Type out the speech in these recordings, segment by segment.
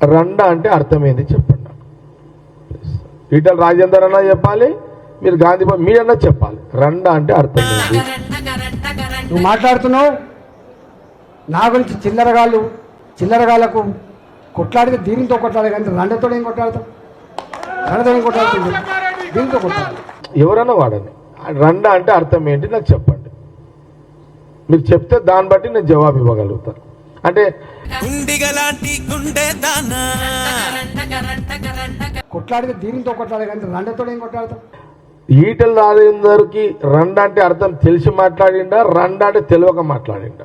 రండ అంటే అర్థమైంది చెప్పండి ఈటల రాజేందర్ అన్న చెప్పాలి మీరు గాంధీ మీరన్నా చెప్పాలి. రండ అంటే అర్థమైంది. నువ్వు మాట్లాడుతున్నావు? నా గురించి చిల్లరగాళ్ళు చిల్లరగాళ్ళకు కొట్లాడితే దీనితో కొట్లాడే కానీ రండతో ఏం కొట్లాడతాం రండతో ఏం కొట్లాడుతుంది? దీనితో కొట్లాడాలి. ఎవరన్నా వాడని రండ అంటే అర్థం ఏంటి నాకు చెప్పండి. మీరు చెప్తే దాన్ని బట్టి నేను జవాబు ఇవ్వగలుగుతాను. అంటే కొట్లాడితే దీనితో కొట్లాడే కానీ రండతో ఏం కొట్లాడతాం ఈటల రాజేందర్కి రండ అంటే అర్థం తెలిసి మాట్లాడిండా రండ అంటే తెలియక మాట్లాడిండా?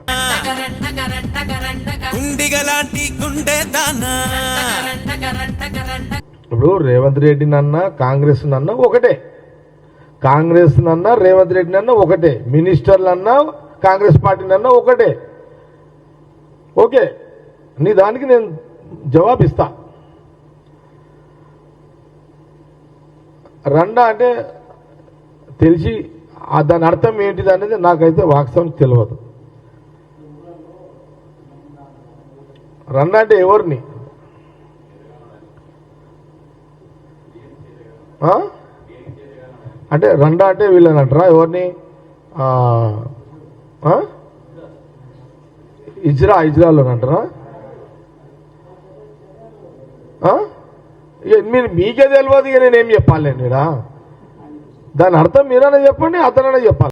ఇప్పుడు రేవంత్ రెడ్డి నన్న కాంగ్రెస్ నన్న ఒకటే. కాంగ్రెస్ నన్న రేవంత్ రెడ్డి నన్న ఒకటే. మినిస్టర్లు అన్న కాంగ్రెస్ పార్టీ నన్న ఒకటే. ఓకే నీ దానికి నేను జవాబు ఇస్తా రండ అంటే తెలిసి దాని అర్థం ఏంటిది అనేది నాకైతే వాస్తవం తెలియదు రండ అంటే ఎవరిని? ఆ? అంటే రండా అంటే వీళ్ళని అంటారా? ఎవరిని? ఆ? ఇజ్రా ఇజ్రాలో అంటారా? ఆ? మీరు మీకే తెలియదు ఇక నేనేం చెప్పాలి నేను దాని అర్థం మీరైనా చెప్పండి అతనైనా చెప్పాలి.